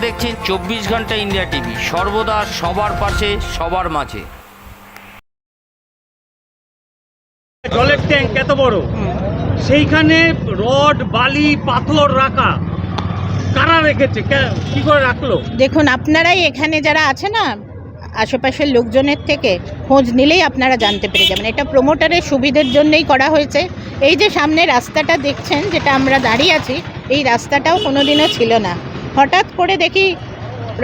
দেখছেন চব্বিশ ঘণ্টা ইন্ডিয়া টিভি। সর্বদা সবার পাশে সবার মাঝে। জলের ট্যাঙ্ক এত বড়। সেইখানে রড বালি পাথর রাখা। কারা রেখেছে? কে- কি করে রাখল? দেখুন আপনারাই এখানে যারা আছে না আশেপাশের লোকজনের থেকে খোঁজ নিলেই আপনারা জানতে পেরে যাবেন। এটা প্রমোটারের সুবিধের জন্যই করা হয়েছে। এই যে সামনে রাস্তাটা দেখছেন যেটা আমরা দাঁড়িয়ে আছি এই রাস্তাটাও কোনোদিনও ছিল না। হঠাৎ করে দেখি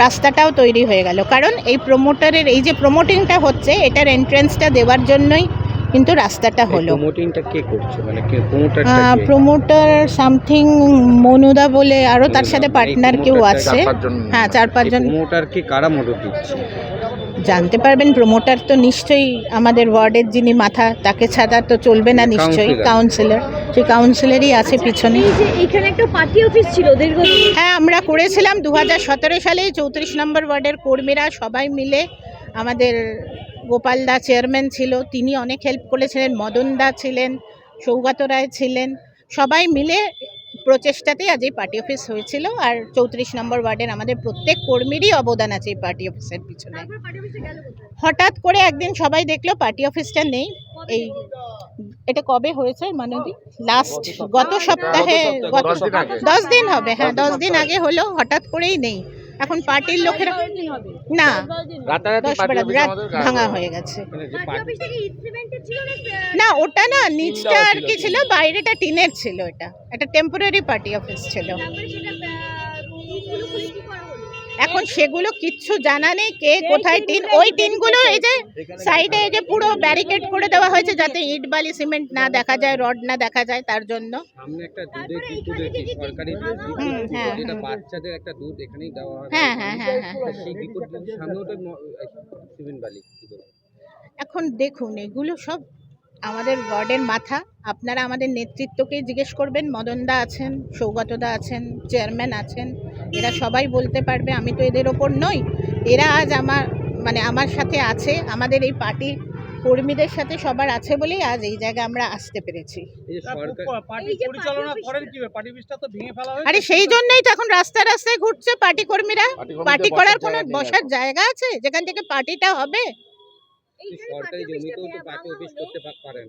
রাস্তাটাও তৈরি হয়ে গেল। কারণ এই প্রমোটারের এই যে প্রমোটিংটা হচ্ছে এটার এন্ট্রেন্সটা দেওয়ার জন্যই কিন্তু রাস্তাটা হলো। প্রমোটিংটা কে করছে? মানে কে প্রমোটারটা প্রমোটার সামথিং মনুদা বলে আরও তার সাথে পার্টনার কেউ আছে। হ্যাঁ চার পাঁচজন। প্রমোটারকে কারা মদত দিচ্ছে? জানতে পারবেন প্রমোটার তো নিশ্চয়ই আমাদের ওয়ার্ডের যিনি মাথা তাকে ছাড়া তো চলবে না নিশ্চয়ই কাউন্সিলর সেই কাউন্সিলরই আছে পিছনে। যে এখানে একটা পার্টি অফিস ছিল দীর্ঘদিন। হ্যাঁ আমরা করেছিলাম দু হাজার সতেরো সালে চৌত্রিশ নম্বর ওয়ার্ডের কর্মীরা সবাই মিলে আমাদের গোপাল দা চেয়ারম্যান ছিল তিনি অনেক হেল্প করেছিলেন মদন দা ছিলেন সৌগত রায় ছিলেন সবাই মিলে প্রচেষ্টাতে আজ এই পার্টি অফিস হয়েছিল আর চৌত্রিশ নম্বর ওয়ার্ডের আমাদের প্রত্যেক কর্মীরই অবদান আছে এই পার্টি অফিসের পিছনে। তারপর পার্টি অফিসে গেল কোথায়? হঠাৎ করে একদিন সবাই দেখল পার্টি অফিসটা নেই। এই এটা কবে হয়েছে মানবী? লাস্ট গত সপ্তাহে। গত দশ দিন হবে হ্যাঁ দশ দিন আগে হলো হঠাৎ করেই নেই। এখন পার্টির লোকেরা না। ভাঙা হয়ে গেছে। মানে না ওটা না নিচটা আর কি ছিল বাইরেটা টিনের ছিল এটা। একটা টেম্পোরারি পার্টি অফিস ছিল। এখন সেগুলো কিচ্ছু জানা নেই কে কোথায় টিন ওই টিনগুলো এই যে সাইডে এই যে পুরো ব্যারিকেড করে দেওয়া হয়েছে যাতে ইট বালি সিমেন্ট না দেখা যায় রড না দেখা যায় তার জন্য। হ্যাঁ, যেটা হুম। বাচ্চাদের একটা দুধ এখানেই দেওয়া হয়। হ্যাঁ হ্যাঁ এখন দেখুন এগুলো সব আমাদের ওয়ার্ডের মাথা। আপনারা আমাদের নেতৃত্বকেই জিজ্ঞেস করবেন মদনদা আছেন সৌগতদা আছেন চেয়ারম্যান আছেন এরা সবাই বলতে পারবে আমি তো এদের ওপর নই। এরা আজ আমার মানে আমার সাথে আছে আমাদের এই পার্টি কর্মীদের সাথে সবার আছে বলেই আজ এই জায়গায় আমরা আসতে পেরেছি। আরে সেই জন্যই তো এখন রাস্তায় রাস্তায় ঘুরছে পার্টি কর্মীরা। পার্টি করার কোনো বসার জায়গা আছে? যেখান থেকে পার্টিটা হবে? সরকারি জমিতেও তো পার্টি অফিস করতে পারে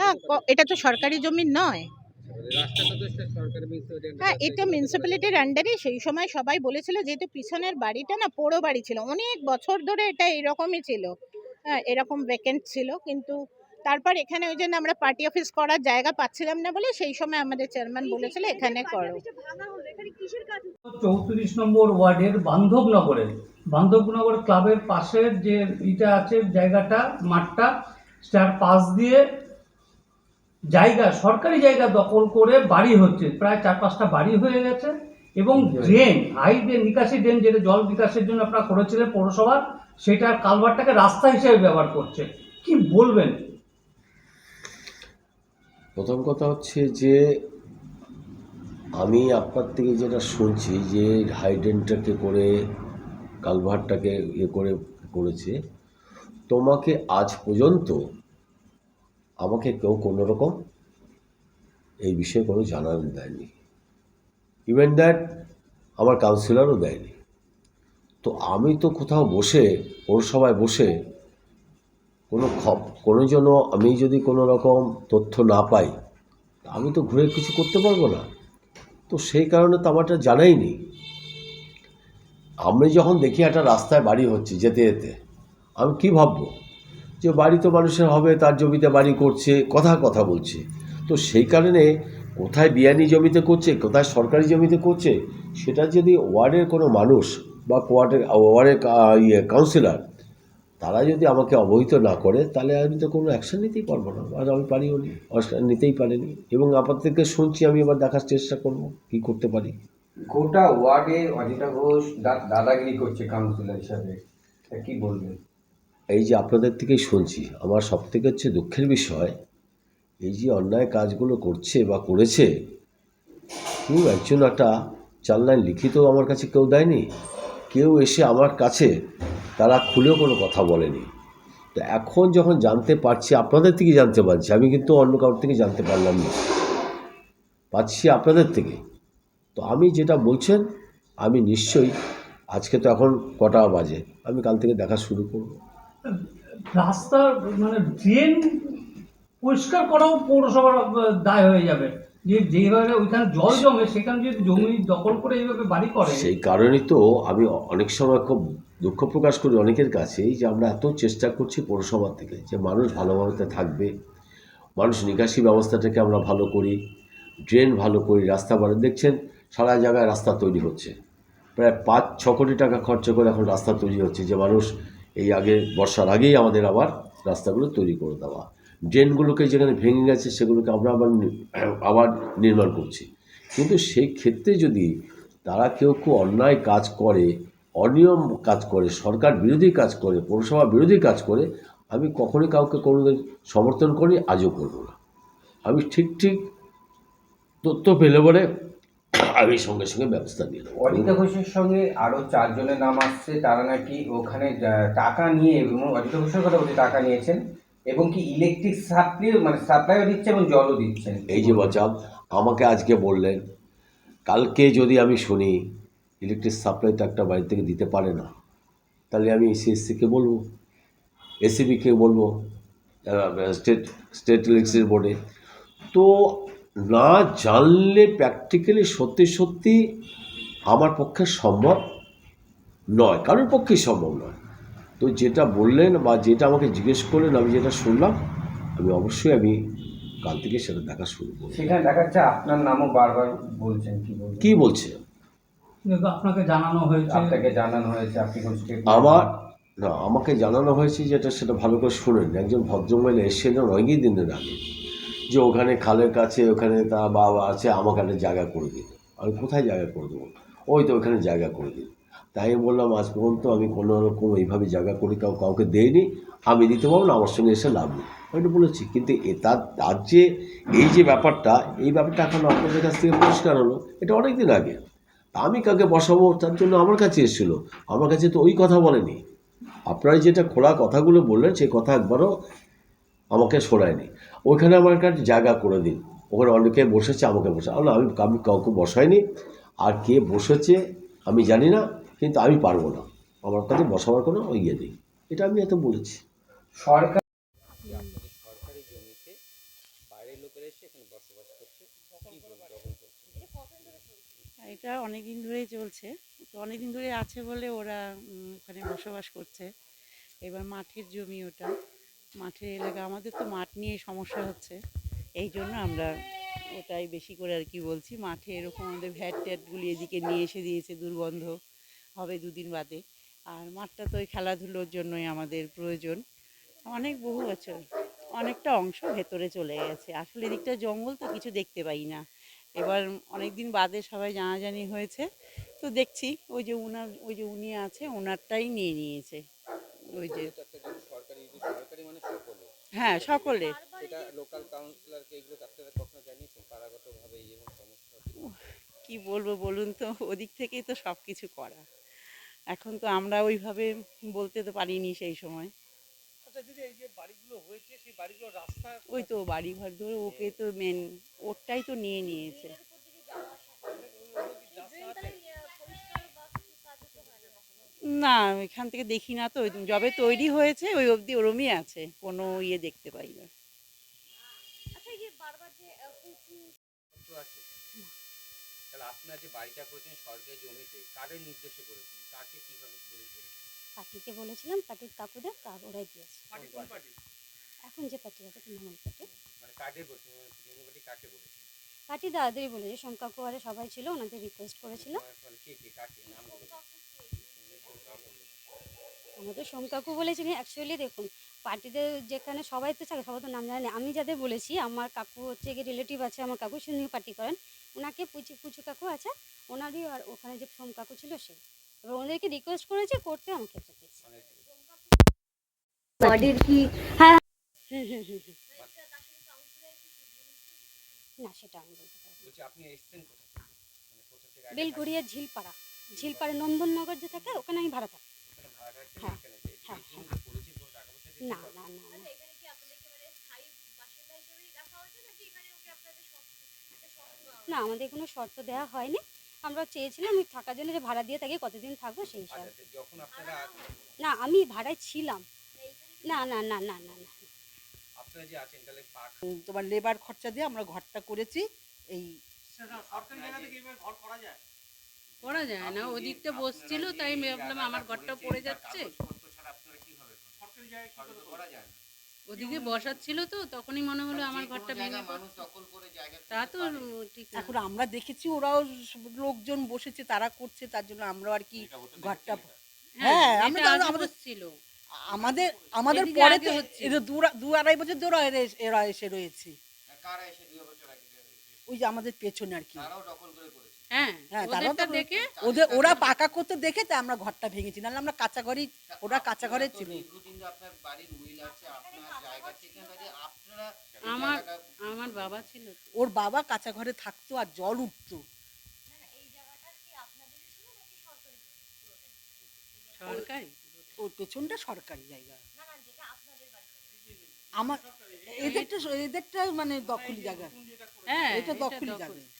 না না এটা তো সরকারি জমি নয়। রাস্তাটা তো সে সরকারি মিউনিসিপালিটি হ্যাঁ এটা মিউনিসিপ্যালিটির আন্ডারে সেই সময় সবাই বলেছিল যেহেতু পিছনের বাড়িটা না পোড়ো বাড়ি ছিল অনেক বছর ধরে এটা এরকমই ছিল। হ্যাঁ এরকম ভ্যাকেন্ট ছিল কিন্তু তারপর এখানে ওই জন্য আমরা পার্টি অফিস করার জায়গা পাচ্ছিলাম না বলে সেই সময় আমাদের চেয়ারম্যান বলেছিল এখানে করো। ভাঙা হলো এখানে কিসের কাজ? চৌত্রিশ নম্বর ওয়ার্ডের বান্ধবনগরের বান্ধবনগর ক্লাবের পাশের যে ইটা আছে জায়গাটা মাঠটা তার পাশ দিয়ে জায়গা সরকারি জায়গা দখল করে বাড়ি হচ্ছে। প্রায় চার পাঁচটা বাড়ি হয়ে গেছে এবং ড্রেন হাই যে নিকাশি ড্রেন যেটা জল বিকাশের জন্য আপনারা করেছিলেন পৌরসভার সেটার কালভারটাকে রাস্তা হিসেবে ব্যবহার করছে। কি বলবেন? প্রথম কথা হচ্ছে যে আমি আপনার থেকে যেটা শুনছি যে হাইড্রেনটাকে করে কালভারটাকে ইয়ে করে করেছে। তোমাকে আজ পর্যন্ত আমাকে কেউ কোনো রকম এই বিষয়ে কোনো জানানো দেয়নি। ইভেন দ্যাট আমার কাউন্সিলরও দেয়নি। তো আমি তো কোথাও বসে, পৌরসভায় বসে কোনো কোনো জন্য আমি যদি কোনো রকম তথ্য না পাই আমি তো ঘুরে কিছু করতে পারব না। তো সেই কারণে তো আমারটা জানাই নেই আমি যখন দেখি একটা রাস্তায় বাড়ি হচ্ছে, যেতে যেতে, আমি কি ভাববো? যে বাড়ি তো মানুষের হবে, তার জমিতে বাড়ি করছে, কথা কথা বলছে। তো সেই কারণে কোথায় বিয়ানি জমিতে করছে, কোথায় সরকারি জমিতে করছে, সেটা যদি ওয়ার্ডের কোনো মানুষ বা কোয়ার্ডের, ওয়ার্ডের ইয়ে কাউন্সিলর, তারা যদি আমাকে অবহিত না করে, তাহলে আমি তো কোনো অ্যাকশন নিতেই পারব না, আর আমি পারিও নি নিতেই পারিনি। এবং আপনার থেকে শুনছি, আমি এবার দেখার চেষ্টা করব, কি করতে পারি। গোটা ওয়ার্ডে অজিতা ঘোষ দাদাগিরি করছে কাউন্সিলর হিসাবে। কি বলবেন? এই যে আপনাদের থেকেই শুনছি, আমার সব থেকে হচ্ছে দুঃখের বিষয়, এই যে অন্যায় কাজগুলো করছে বা করেছে, কেউ একজন একটা চার লাইন লিখিত আমার কাছে কেউ দেয়নি, কেউ এসে আমার কাছে তারা খুলেও কোনো কথা বলেনি। তো এখন যখন জানতে পারছি, আপনাদের থেকে জানতে পারছি, আমি কিন্তু অন্য কারোর থেকে জানতে পারলাম না। পাচ্ছি আপনাদের থেকে। তো আমি যেটা বলছেন আমি নিশ্চয়ই আজকে তো এখন কটা বাজে আমি কাল থেকে দেখা শুরু করব। রাস্তার মানে ড্রেন পরিষ্কার করাও পৌরসভার দায় হয়ে যাবে। যে যেভাবে ওইখানে জল জমে সেখানে যদি জমি দখল করে এইভাবে বাড়ি করে সেই কারণেই তো আমি অনেক সময় খুব দুঃখ প্রকাশ করি অনেকের কাছেই যে আমরা এত চেষ্টা করছি পৌরসভা থেকে যে মানুষ ভালোভাবে থাকবে মানুষ নিকাশি ব্যবস্থাটাকে আমরা ভালো করি ড্রেন ভালো করি রাস্তা বাড়ি। দেখছেন সারা জায়গায় রাস্তা তৈরি হচ্ছে। প্রায় পাঁচ, ছ কোটি টাকা খরচ করে এখন রাস্তা তৈরি হচ্ছে যে মানুষ এই আগে, বর্ষার আগেই আমাদের আবার রাস্তাগুলো তৈরি করে দেওয়া। ড্রেনগুলোকে যেখানে ভেঙে গেছে সেগুলোকে আমরা আবার আবার নির্মাণ করছি। কিন্তু সেই ক্ষেত্রে যদি তারা কেউ কেউ অন্যায় কাজ করে, অনিয়ম কাজ করে, সরকার বিরোধী কাজ করে, পৌরসভা বিরোধী কাজ করে, আমি কখনোই কাউকে কোনোদিন সমর্থন করি, আজও করব না। আমি ঠিক ঠিক তথ্য পেলে বলে আমি সঙ্গে সঙ্গে ব্যবস্থা নিয়ে নেব। অজিতা ঘোষের সঙ্গে আরও চারজনের নাম আসছে তারা নাকি ওখানে টাকা নিয়ে এবং অজিতা ঘোষের কথা বলতে টাকা নিয়েছেন এবং কি ইলেকট্রিক সাপ্লাই মানে সাপ্লাইও দিচ্ছে এবং জলও দিচ্ছেন। এই যে বাচাব আমাকে আজকে বললেন কালকে যদি আমি শুনি ইলেকট্রিক সাপ্লাই তো একটা বাড়ি থেকে দিতে পারে না তাহলে আমি সিএসসিকে বলব এসিবিকে বলব স্টেট স্টেট ইলেকট্রিক বোর্ডে তো না জানলে প্র্যাকটিক্যালি সত্যি সত্যি আমার পক্ষে সম্ভব নয়। কারোর পক্ষেই সম্ভব নয়। তো যেটা বললেন বা যেটা আমাকে জিজ্ঞেস করলেন আমি যেটা শুনলাম আমি অবশ্যই আমি কাল থেকে সেটা দেখা শুরু করব। সেখানে দেখা যাচ্ছে আপনার নামও বারবার বলছেন কি বলছেন? কি বলছে? আপনাকে জানানো হয়েছে। আপনাকে জানানো হয়েছে আপনি কোন আমার না আমাকে জানানো হয়েছে যেটা সেটা ভালো করে শুনেন একজন ভদ্রমহিলা এসেছিলেন অনেকই দিনের আগে। যে ওখানে খালের কাছে, ওখানে তার বাবা আছে, আমাকে একটা জায়গা করে দিন আমি কোথায় জায়গা করে দেবো? ওই তো ওখানে জায়গা করে দিন তাই বললাম, আজ পর্যন্ত আমি কোনো রকম এইভাবে জায়গা করি, কাউ, কাউকে দেইনি। আমি দিতে পারব না, আমার সঙ্গে এসে লাভ নেই। এটা বলেছি, কিন্তু এ তার তার যে, এই যে ব্যাপারটা, এই ব্যাপারটা এখন আপনাদের কাছ থেকে পরিষ্কার হলো, এটা অনেক দিন আগে আমি কাকে বসাবো? তার জন্য আমার কাছে এসেছিল। আমার কাছে তো ওই কথা বলেনি। আপনারা যেটা খোলা কথাগুলো বললেন সেই কথা একবারও আমাকে শোনায়নি। ওইখানে আমার একটা জায়গা করে দিন। ওখানে অনেকে বসেছে আমাকে বসে আমি আমি আমি কাউকে বসাইনি। আর কে বসেছে আমি জানি না কিন্তু আমি পারব না। আমার কাছে বসাবার কোনো ইয়ে নেই। এটা আমি এত বলেছি। সরকার সরকারি জমিতে বাইরের লোকেরা এসে এখানে বসবাস করছে কি বলব দখল করছে এটা অনেক দিন ধরেই চলছে। তো অনেক দিন ধরে আছে বলে ওরা ওখানে বসবাস করছে। এবার মাঠের জমি ওটা। মাঠের এলাকা, আমাদের তো মাঠ নিয়ে সমস্যা হচ্ছে। এই জন্য আমরা ওটাই বেশি করে আর কি বলছি, মাঠে এরকম আমাদের ভ্যাট ট্যাটগুলি এদিকে নিয়ে এসে দিয়েছে দুর্গন্ধ, হবে দুদিন বাদে। আর মাঠটা তো ওই খেলাধুলোর জন্যই আমাদের প্রয়োজন। অনেক বহু বছর, অনেকটা অংশ ভেতরে চলে গেছে। আসলে এদিকটা জঙ্গল তো কিছু দেখতে পাই না। এবার অনেক দিন বাদে সবাই জানাজানি হয়েছে, তো দেখছি ওই যে উনার, ওই যে উনি আছে ওনারটাই নিয়ে নিয়েছে। ওই যে তো একটা জমি সরকারি যদি সরকারি মানে সকলে হ্যাঁ সকলে। সেটা লোকাল কাউন্সিলরকে এগুলো আপনারা কখনো জানিয়েছেন? পাড়াগতভাবে এরকম সমস্যা কি বলব বলুন তো? ওদিক থেকেই তো সব কিছু করা। এখন তো আমরা ওইভাবে বলতে তো পারিনি সেই সময়। আচ্ছা এই যে বাড়িগুলো হয়েছে সেই বাড়িগুলো রাস্তা ওই তো বাড়ি ঘর ধরে ওকে তো মেন ওরটাই তো নিয়ে নিয়েছে। না এখান থেকে দেখি না তো। যবে তৈরি হয়েছে ওই অবধি ওরমই আছে। কোনো ইয়ে দেখতে পাই না। আচ্ছা আপনার যে বাড়িটা করেছেন সরকারি জমিতে কাদের নির্দেশে করেছেন? কাকে কীভাবে তৈরি করেছেন পার্টিকে বলেছিলাম পার্টির কাকুদের কার ওরাই দিয়েছে। এখন যে পার্টি আছে তৃণমূল পার্টি মানে বলেছেন? পার্টি দাদাদেরই বলেছে সোম কাকু আরে সবাই ছিল ওনাদের রিকোয়েস্ট করেছিল। আমাদের সোম কাকু বলেছিলেন অ্যাকচুয়ালি দেখুন পার্টিতে যেখানে সবাই তো থাকে সবাই তো নাম জানে আমি যাদের বলেছি আমার কাকু হচ্ছে গিয়ে রিলেটিভ আছে আমার কাকু সঙ্গে পার্টি করেন ওনাকে পুচু পুচু কাকু আছে ওনারই আর ওখানে যে সোম কাকু ছিল সে। এবার ওনাদেরকে রিকোয়েস্ট করেছে করতে আমাকে বডির কি? হ্যাঁ। হুম হুম হুম হুম। না সেটা আমি বলতে পারব মানে বেলঘড়িয়া ঝিলপাড়া। ঝিলপাড়া নন্দননগর যে থাকে ওখানে আমি ভাড়া থাকি। হ্যাঁ, হ্যাঁ, দিয়ে না না না না। না আমাদের কোনো শর্ত দেওয়া হয়নি। আমরা চেয়েছিলাম ওই থাকার জন্য যে ভাড়া দিয়ে তাকে কতদিন থাকব সেই হিসাবে। আচ্ছা যখন আপনারা না আমি ভাড়ায় ছিলাম। না না না না না না। আপনারা যে আছেন তাহলে পাক তোমার লেবার খরচা দিয়ে আমরা ঘরটা করেছি। এই করা যায় না। ওদিকটা বসছিল তাই ভাবলাম আমার ঘরটা পড়ে যাচ্ছে। ওদিকে বসাচ্ছিল তো তখনই মনে হলো আমার ঘরটা ভেঙে পড়ে। তা তো ঠিক না। এখন আমরা দেখেছি ওরাও লোকজন বসেছে তারা করছে তার জন্য আমরা আর কি ঘরটা হ্যাঁ, আমরা এটা আমাদের- বসছিল। আমাদের আমাদের পরে তো দু আড়াই বছর ধরে এরা এসে- রয়েছে। কারা এসে দুই বছর আগে ওই যে আমাদের পেছনে আর কি। তারাও দখল করে হ্যাঁ হ্যাঁ তারাও তো দেখে ওদের ওরা পাকা করতে দেখে তাই আমরা ঘরটা ভেঙেছি। নাহলে আমরা কাঁচা ঘরই ওরা কাঁচা ঘরে ছিল। দীর্ঘদিন ধরে আপনার বাড়ির উইল আছে আপনার জায়গা থেকে কাজে আপনারা আমার আমার বাবা ছিল। ওর বাবা কাঁচা ঘরে থাকতো আর জল উঠতো। সরকারি? ওর পেছনটা সরকারি জায়গা। আমার এদেরটা এদেরটা মানে দখলি জায়গা। হ্যাঁ এটা দখল। জায়গা।